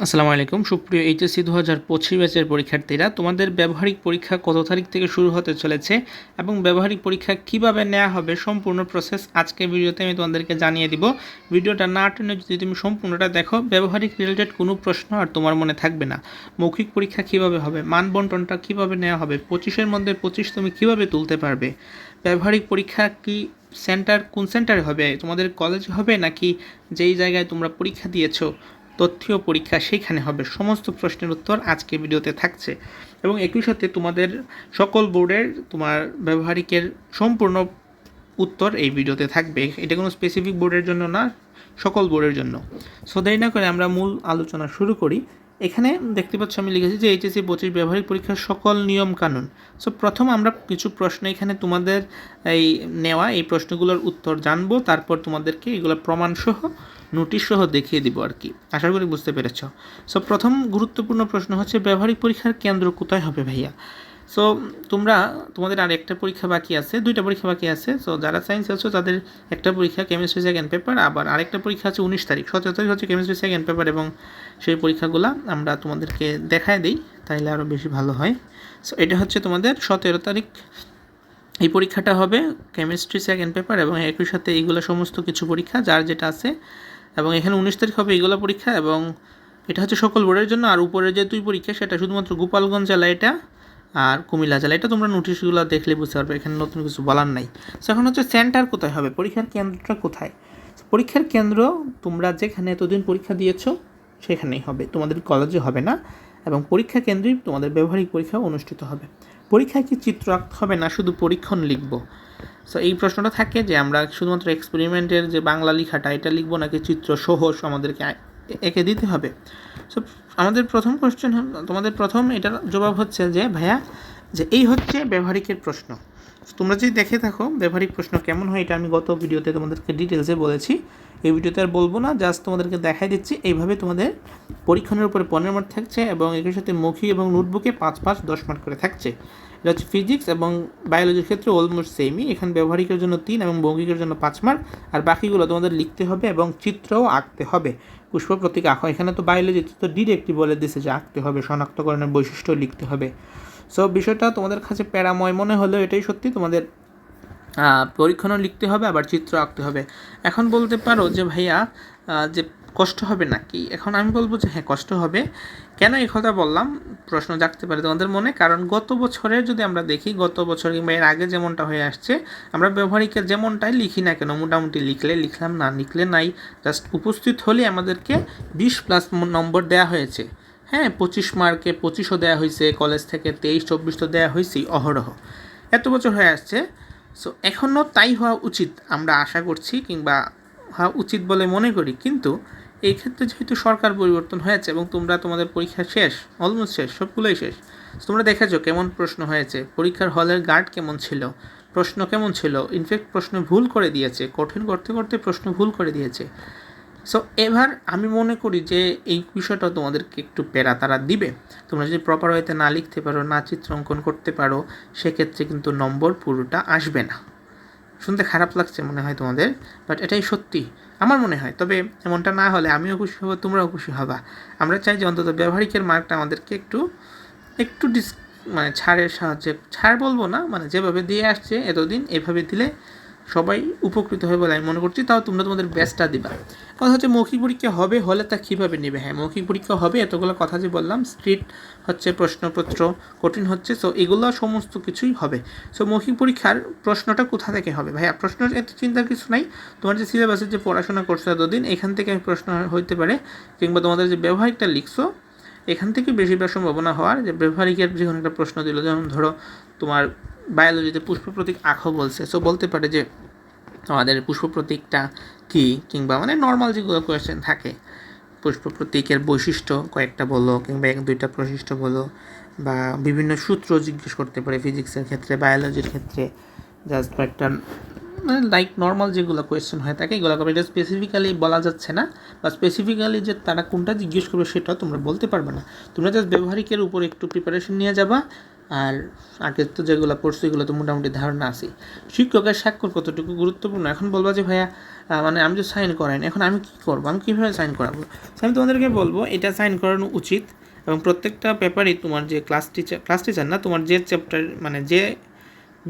আসসালামু আলাইকুম। সুপ্রিয় এইচএসসি দু হাজার পঁচিশ ব্যাচের পরীক্ষার্থীরা, তোমাদের ব্যবহারিক পরীক্ষা কত তারিখ থেকে শুরু হতে চলেছে এবং ব্যবহারিক পরীক্ষা কীভাবে নেওয়া হবে সম্পূর্ণ প্রসেস আজকে ভিডিওতে আমি তোমাদেরকে জানিয়ে দিব। ভিডিওটা না টেনে যদি তুমি সম্পূর্ণটা দেখো, ব্যবহারিক রিলেটেড কোনো প্রশ্ন আর তোমার মনে থাকবে না। মৌখিক পরীক্ষা কীভাবে হবে, মান বন্টনটা কীভাবে নেওয়া হবে, পঁচিশের মধ্যে পঁচিশ তুমি কীভাবে তুলতে পারবে, ব্যবহারিক পরীক্ষা কি সেন্টার কোন সেন্টারে হবে, তোমাদের কলেজ হবে নাকি যেই জায়গায় তোমরা পরীক্ষা দিয়েছ তথ্যীয় পরীক্ষা সেইখানে হবে। সমস্ত প্রশ্নের উত্তর আজকে ভিডিওতে থাকছে। এবং একই সাথে তোমাদের সকল বোর্ডের তোমার ব্যবহারিকের সম্পূর্ণ উত্তর এই ভিডিওতে থাকবে। এটা কোনো স্পেসিফিক বোর্ডের জন্য না, সকল বোর্ডের জন্য। সো দেরি না করে আমরা মূল আলোচনা শুরু করি। এখানে দেখতে পাচ্ছ আমি লিখেছি যে এইচএসসি পঁচিশ ব্যবহারিক পরীক্ষার সকল নিয়ম কানুন। সো প্রথম আমরা কিছু প্রশ্ন এখানে তোমাদের এই নেওয়া, এই প্রশ্নগুলোর উত্তর জানব। তারপর তোমাদেরকে এগুলো প্রমাণসহ নোটিশ সহ দেখিয়ে দিব আর কি। আশা করি বুঝতে পেরেছ। সো প্রথম গুরুত্বপূর্ণ প্রশ্ন হচ্ছে, ব্যবহারিক পরীক্ষার কেন্দ্র কোথায় হবে ভাইয়া? সো তোমরা, তোমাদের আর একটা পরীক্ষা বাকি আছে, দুইটা পরীক্ষা বাকি আছে। সো যারা সায়েন্স আছো তাদের একটা পরীক্ষা কেমিস্ট্রি সেকেন্ড পেপার আবার আরেকটা পরীক্ষা আছে উনিশ তারিখ। সতেরো তারিখ হচ্ছে কেমিস্ট্রি সেকেন্ড পেপার এবং সেই পরীক্ষাগুলো আমরা তোমাদেরকে দেখায় দিই, তাইলে আরও বেশি ভালো হয়। সো এটা হচ্ছে তোমাদের সতেরো তারিখ। এই পরীক্ষাটা হবে কেমিস্ট্রি সেকেন্ড পেপার এবং একই সাথে এইগুলো সমস্ত কিছু পরীক্ষা, যার যেটা আছে এবং এখানে উনিশ তারিখ হবে এইগুলো পরীক্ষা এবং এটা হচ্ছে সকল বোর্ডের জন্য। আর উপরের যে দুই পরীক্ষা, সেটা শুধুমাত্র গোপালগঞ্জ জেলা এটা আর কুমিল্লা জেলা। এটা তোমরা নোটিশগুলো দেখলে বুঝতে পারবে, এখানে নতুন কিছু বলার নাই। তো এখন হচ্ছে সেন্টার কোথায় হবে? পরীক্ষার কেন্দ্রটা কোথায়? পরীক্ষার কেন্দ্র তোমরা যেখানে এতদিন পরীক্ষা দিয়েছ, সেখানেই হবে। তোমাদের কলেজে হবে না এবং পরীক্ষা কেন্দ্রেই তোমাদের ব্যবহারিক পরীক্ষা অনুষ্ঠিত হবে। পরীক্ষায় কি চিত্র আঁকতে হবে না শুধু পরীক্ষণ লিখব? সো এই প্রশ্নটা থাকে যে আমরা শুধুমাত্র এক্সপেরিমেন্টের যে বাংলা লেখাটা, এটা লিখব নাকি চিত্র সহ আমাদেরকে এঁকে দিতে হবে? সো আমাদের প্রথম কোশ্চেন তোমাদের প্রথম এটার জবাব হচ্ছে যে, ভাইয়া, যে এই হচ্ছে ব্যবহারিকের প্রশ্ন। তোমরা যদি দেখে থাকো ব্যবহারিক প্রশ্ন কেমন হয়, এটা আমি গত ভিডিওতে তোমাদেরকে ডিটেলসে বলেছি। এই ভিডিওতে আর বলব না জাস্ট তোমাদেরকে দেখাই দিচ্ছি। এইভাবে তোমাদের পরীক্ষণের উপরে পনেরো মার্ক থাকছে এবং এর সাথে মুখী এবং নোটবুকে পাঁচ পাঁচ দশ মার্ক করে থাকছে। এটা হচ্ছে ফিজিক্স এবং বায়োলজির ক্ষেত্রে অলমোস্ট সেমই এখানে ব্যবহারিকের জন্য তিন এবং মৌখিকের জন্য পাঁচ মার্ক আর বাকিগুলো তোমাদের লিখতে হবে এবং চিত্রও আঁকতে হবে। পুষ্প প্রতীক আঁকো। এখানে তো বায়োলজি তো ডিরেক্টলি বলে দিছে যে আঁকতে হবে, শনাক্তকরণের বৈশিষ্ট্য লিখতে হবে। সো বিষয়টা তোমাদের কাছে প্যারাময় মনে হলেও এটাই সত্যি। তোমাদের পরীক্ষণও লিখতে হবে, আবার চিত্র আঁকতে হবে। এখন বলতে পারো যে ভাইয়া যে কষ্ট হবে নাকি? এখন আমি বলব যে হ্যাঁ কষ্ট হবে। কেন এই কথা বললাম? প্রশ্ন জাগতে পারে তোমাদের মনে। কারণ গত বছরের যদি আমরা দেখি, গত বছর কিংবা এর আগে যেমনটা হয়ে আসছে, আমরা ব্যবহারিকের যেমনটাই লিখি না কেন, মোটামুটি লিখলে লিখলাম, না লিখলে নাই জাস্ট উপস্থিত হলে আমাদেরকে বিশ প্লাস নম্বর দেওয়া হয়েছে। হ্যাঁ পঁচিশ মার্কে পঁচিশও দেওয়া হয়েছে কলেজ থেকে তেইশ, চব্বিশ তো দেওয়া হয়েছেই, অহরহ। এত বছর হয়ে আসছে। সো এখনও তাই হওয়া উচিত, আমরা আশা করছি কিংবা হওয়া উচিত বলে মনে করি। কিন্তু এই ক্ষেত্রে যেহেতু সরকার পরিবর্তন হয়েছে এবং তোমরা তোমাদের পরীক্ষা শেষ অলমোস্ট শেষ, সবগুলোই শেষ তোমরা দেখেছ কেমন প্রশ্ন হয়েছে, পরীক্ষার হলের গার্ড কেমন ছিল, প্রশ্ন কেমন ছিল ইনফ্যাক্ট প্রশ্ন ভুল করে দিয়েছে, কঠিন করতে করতে প্রশ্ন ভুল করে দিয়েছে সো এবার আমি মনে করি যে এই বিষয়টা তোমাদেরকে একটু পেরা তারা দিবে, তোমরা যদি প্রপার ওয়েতে না লিখতে পারো, না চিত্র অঙ্কন করতে পারো, সেক্ষেত্রে কিন্তু নম্বর পুরোটা আসবে না। শুনতে খারাপ লাগছে মনে হয় তোমাদের বাট এটাই সত্যি, আমার মনে হয়। তবে এমনটা না হলে আমিও খুশি হব, তোমরাও খুশি হবা। আমরা চাই যে অন্তত ব্যবহারিকের মার্কটা আমাদেরকে একটু একটু ডিস মানে ছাড়ের সাহায্যে, ছাড় বলব না মানে যেভাবে দিয়ে আসছে এতদিন, এভাবে দিলে সবাই উপকৃত হবে বলে আমি মনে করছি। তাও তোমরা তোমাদের বেস্টটা দিবা। কথা হচ্ছে মৌখিক পরীক্ষা হবে, হলে তা কীভাবে নেবে? হ্যাঁ মৌখিক পরীক্ষা হবে, এতগুলো কথা যে বললাম, স্ট্রিট হচ্ছে প্রশ্নপত্র, কঠিন হচ্ছে সো এগুলো সমস্ত কিছুই হবে। সো মৌখিক পরীক্ষার প্রশ্নটা কোথা থেকে হবে? ভাইয়া প্রশ্ন এত চিন্তার কিছু নাই। তোমার যে সিলেবাসে যে পড়াশোনা করছ এতদিন, এখান থেকে প্রশ্ন হইতে পারে, কিংবা তোমাদের যে ব্যবহারিকটা লিখছো, এখান থেকে বেশিরভাগ সম্ভাবনা হওয়ার যে ব্যবহারিকের যে কোনো একটা প্রশ্ন দিল। যেমন ধরো, তোমার বায়োলজিতে পুষ্প প্রতীক আঁকো বলছে। সো বলতে পারে যে আমাদের পুষ্প প্রতীকটা কী কিংবা মানে নর্মাল যেগুলো কোয়েশ্চেন থাকে পুষ্প প্রতীকের বৈশিষ্ট্য কয়েকটা বলো কিংবা এক দুইটা বৈশিষ্ট্য বলো বা বিভিন্ন সূত্র জিজ্ঞেস করতে পারে ফিজিক্সের ক্ষেত্রে বায়োলজির ক্ষেত্রে জাস্ট কয়েকটা মানে লাইক নর্মাল যেগুলো কোয়েশ্চেন হয়ে থাকে এগুলো করবে এটা স্পেসিফিক্যালি বলা যাচ্ছে না বা স্পেসিফিক্যালি যে তারা কোনটা জিজ্ঞেস করবে সেটা তোমরা বলতে পারবে না। তোমরা জাস্ট ব্যবহারিকের উপর একটু প্রিপারেশন নিয়ে যাবা আর আগের তো যেগুলো পড়ছো এগুলো তো মোটামুটি ধারণা আছে। শিক্ষকের স্বাক্ষর কতটুকু গুরুত্বপূর্ণ? এখন বলবা যে ভাইয়া মানে আমি তো সাইন করাইনি এখন আমি কী করব? আমি কীভাবে সাইন করাবো? আমি তোমাদেরকে বলব, এটা সাইন করানো উচিত এবং প্রত্যেকটা পেপারই তোমার যে ক্লাস টিচার ক্লাস টিচার না, তোমার যে চ্যাপ্টার মানে যে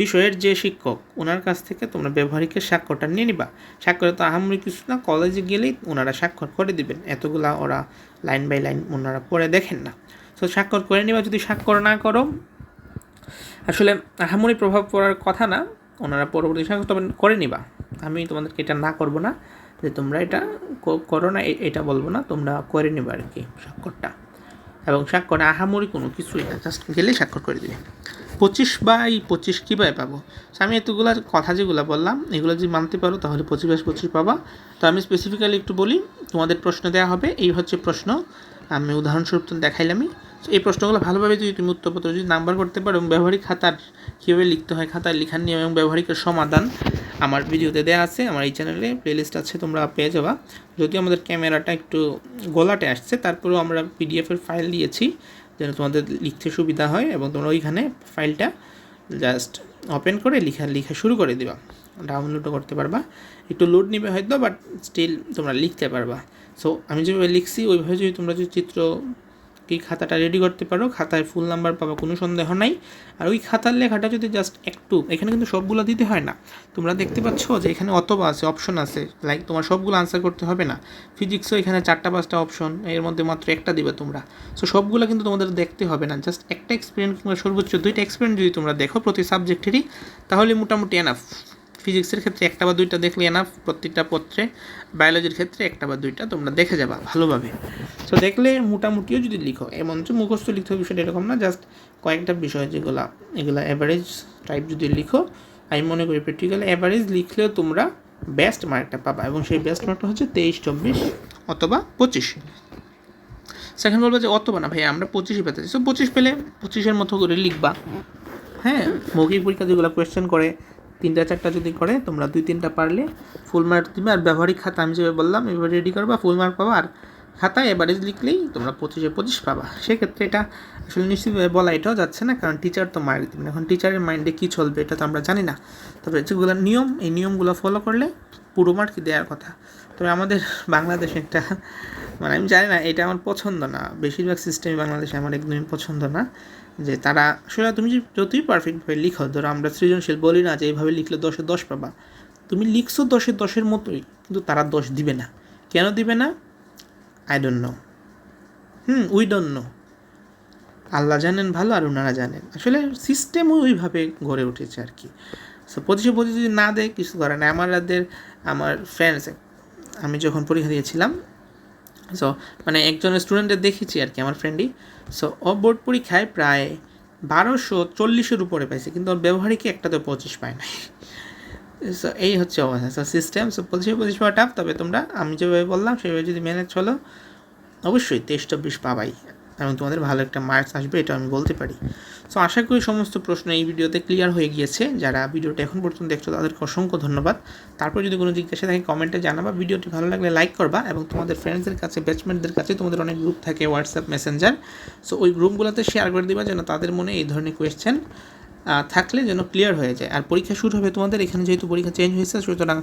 বিষয়ের যে শিক্ষক, ওনার কাছ থেকে তোমরা ব্যবহারিকের স্বাক্ষরটা নিয়ে নিবা। স্বাক্ষরে তো আহামরি কিছু না কলেজে গেলেই ওনারা স্বাক্ষর করে দিবেন। এতগুলা ওরা লাইন বাই লাইন ওনারা পড়ে দেখেন না। তো স্বাক্ষর করে নিবা, যদি স্বাক্ষর না করো আসলে আহামরি প্রভাব পড়ার কথা না, ওনারা পরবর্তী তবে করে নিবা। আমি তোমাদেরকে এটা না করব না, যে তোমরা এটা করো না এটা বলব না, তোমরা করে নিবা আর কি স্বাক্ষরটা। এবং স্বাক্ষর আহামরি কোনো কিছুই না জাস্ট গেলেই স্বাক্ষর করে দিবে। পঁচিশ বাই পঁচিশ কীভাবে পাবো? আমি এতগুলো কথা যেগুলো বললাম, এগুলো যদি মানতে পারো, তাহলে পঁচিশ বাই পঁচিশ পাবা। তো আমি স্পেসিফিক্যালি একটু বলি, তোমাদের প্রশ্ন দেওয়া হবে, এই হচ্ছে প্রশ্ন আমি উদাহরণস্বরূপ তো দেখাইলামই। তো এই প্রশ্নগুলো ভালোভাবে যদি তুমি উত্তরপত্র যদি নাম্বার করতে পারো এবং ব্যবহারিক খাতার কীভাবে লিখতে হয়, খাতার লিখার নিয়ম এবং ব্যবহারিকের সমাধান আমার ভিডিওতে দেওয়া আছে, আমার এই চ্যানেলে প্লেলিস্ট আছে, তোমরা পেয়ে যাবা। যদিও আমাদের ক্যামেরাটা একটু গোলাটে আসছে, তারপরেও আমরা পিডিএফের ফাইল দিয়েছি, যেন তোমাদের লিখতে সুবিধা হয় এবং তোমরা ওইখানে ফাইলটা জাস্ট ওপেন করে লিখা, লেখা শুরু করে দিবা। ডাউনলোডও করতে পারবা। একটু লোড নিবে হয়তো বাট স্টিল তোমরা লিখতে পারবা। সো আমি যেভাবে লিখছি, ওইভাবে যদি তোমরা যদি চিত্র কি খাতাটা রেডি করতে পারো, খাতায় ফুল নাম্বার পাবো, কোনো সন্দেহ নাই। আর ওই খাতার লেখাটা যদি জাস্ট একটু, এখানে কিন্তু সবগুলো দিতে হয় না। তোমরা দেখতে পাচ্ছ যে এখানে অথবা আছে অপশন আছে। লাইক তোমার সবগুলো আনসার করতে হবে না। ফিজিক্সও এখানে চারটা পাঁচটা অপশন এর মধ্যে মাত্র একটা দিবে তোমরা। সো সবগুলো কিন্তু তোমাদের দেখতে হবে না। জাস্ট একটা এক্সপিরিয়েন্স কিংবা সর্বোচ্চ দুইটা এক্সপিরিয়েন্স যদি তোমরা দেখো প্রতি সাবজেক্টেরই তাহলে মোটামুটি এনাফ ফিজিক্সের ক্ষেত্রে একটা বা দুইটা দেখলে এনাফ প্রত্যেকটা পত্রে, বায়োলজির ক্ষেত্রে একটা বা দুইটা তোমরা দেখে যাবা ভালোভাবে। সো দেখলে মোটামুটিও যদি লিখো এমন যে মুখস্থ লিখতে বিষয়টা এরকম না জাস্ট কয়েকটা বিষয় যেগুলা, এগুলা অ্যাভারেজ টাইপ যদি লিখো, আমি মনে করি প্র্যাকটিক্যালি অ্যাভারেজ লিখলেও তোমরা বেস্ট মার্কটা পাবা এবং সেই বেস্ট মার্কটা হচ্ছে তেইশ, চব্বিশ অথবা পঁচিশ। সেখানে বলব যে অথবা না ভাই আমরা পঁচিশই পেতে সো পঁচিশ পেলে পঁচিশের মতো করে লিখবা। হ্যাঁ মৌখিক পরীক্ষা যেগুলো কোয়েশ্চেন করে তিনটা চারটা যদি করে, তোমরা দুই তিনটা পারলে ফুল মার্ক দিবে। আর ব্যবহারিক খাতা আমি যেভাবে বললাম এবার রেডি করবা ফুল মার্ক পাবা। আর খাতায় এভারেজ লিখলেই তোমরা পঁচিশে পঁচিশ পাবা। সেক্ষেত্রে এটা আসলে নিশ্চিতভাবে বলা এটাও যাচ্ছে না, কারণ টিচার তো মার্ক দেবেন এখন টিচারের মাইন্ডে কী চলবে, এটা তো আমরা জানি না। তবে যেগুলো নিয়ম, এই নিয়মগুলো ফলো করলে পুরো মার্কই দেওয়ার কথা। তবে আমাদের বাংলাদেশে একটা মানে আমি জানি না, এটা আমার পছন্দ না। বেশিরভাগ সিস্টেমই বাংলাদেশে আমার একদমই পছন্দ না। যে তারা আসলে তুমি যে যতই পারফেক্টভাবে লিখো, ধরো আমরা সৃজনশীল বলি না যে এইভাবে লিখলে দশে দশ পাবা। তুমি লিখছো দশে দশের মতোই, কিন্তু তারা দশ দিবে না। কেন দিবে না? I don't know hmm we don't know Allah জানেন ভালো আর ওনারা জানেন। আসলে সিস্টেমও ওইভাবে গড়ে উঠেছে আর কি। সো পঁচিশে পঁচিশ যদি না দেয়, কিছু করে না আমাদের, আমার ফ্রেন্ডস আমি যখন পরীক্ষা দিয়েছিলাম সো মানে একজন স্টুডেন্টের দেখেছি আর কি, আমার ফ্রেন্ডই সো ও বোর্ড পরীক্ষায় প্রায় বারোশো চল্লিশের উপরে পাইছে, কিন্তু ওর ব্যবহারিকই একটাতে পঁচিশ পায় নাই। সো এই হচ্ছে অবস্থা। সো সিস্টেম সো পঁচিশে পঁচিশ পাওয়া টাফ তবে তোমরা, আমি যেভাবে বললাম সেভাবে যদি ম্যানেজ হলো, অবশ্যই তেইশ, চব্বিশ পাবাই। এবং তোমাদের ভালো একটা মার্কস আসবে এটা আমি বলতে পারি। সো আশা করি সমস্ত প্রশ্ন এই ভিডিওতে ক্লিয়ার হয়ে গিয়েছে। যারা ভিডিওটা এখন পর্যন্ত দেখছ, তাদেরকে অসংখ্য ধন্যবাদ। তারপর যদি কোনো জিজ্ঞাসা থাকে কমেন্টে জানাবা। ভিডিওটি ভালো লাগলে লাইক করবা এবং তোমাদের ফ্রেন্ডসদের কাছে ব্যাচমেটদের কাছে তোমাদের অনেক গ্রুপ থাকে হোয়াটসঅ্যাপ মেসেঞ্জার সো ওই গ্রুপগুলোতে শেয়ার করে দিবা যেন তাদের মনে এই ধরনের কোয়েশ্চেন থাকলে যেন ক্লিয়ার হয়ে যায়। আর পরীক্ষা শুরু হবে তোমাদের, এখানে যেহেতু পরীক্ষা চেঞ্জ হয়েছে, সুতরাং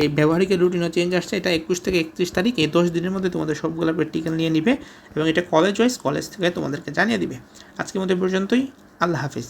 এই ব্যবহারিকের রুটিনও চেঞ্জ আসছে। এটা একুশ থেকে একত্রিশ তারিখ, এই দশ দিনের মধ্যে তোমাদের সবগুলো প্র্যাকটিক্যাল নিয়ে নিবে এবং এটা কলেজ ওয়াইজ কলেজ থেকে তোমাদেরকে জানিয়ে দিবে। আজকের মধ্যে পর্যন্তই। আল্লাহ হাফিজ।